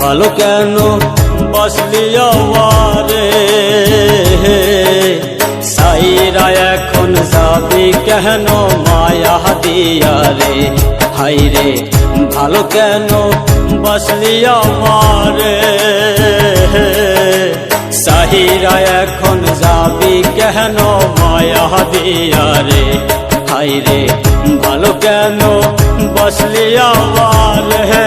ভালো কেন? বসলি আমারে সাইরা এখন যাবি কেন? মায়া দিয়া রে। হাই রে ভালো কেন? বসলি আমারে সাহিরা এখন যাবি কেন? মায়া দিয়া রে। হাই রে ভালো কেন? বসলি হে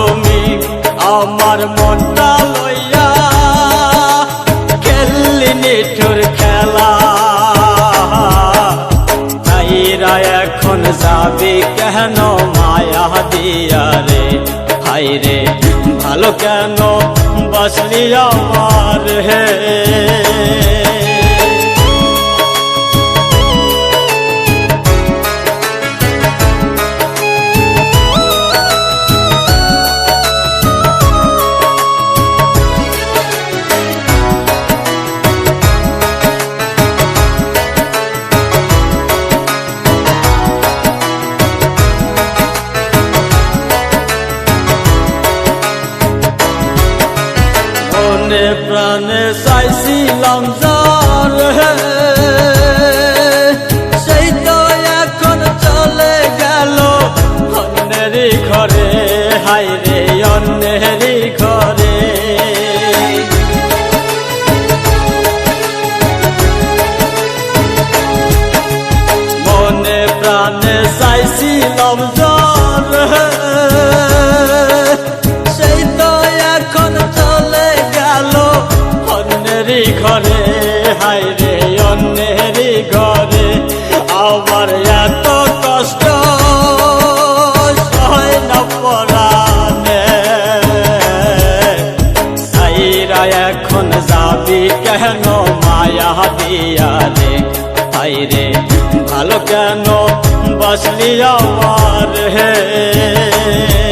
তুমি আমার মনটা লইয়া খেললি নিঠুর খেলা। তাইরা এখন যাবি কেন? মায়া দিয়া রে। হাই রে ভালো কেন? বসলি আমার হে। মনে প্রাণে চাইছিলাম যার। সেই তো এখন চলে গেল অন্যেরই ঘরে হাই রে অন্যেরই ঘরে মনে প্রাণে চাইছিলাম এখন যাবি কেন? মায়া দিয়া রে হাই রে ভালো কেন? বসলি আমার হে।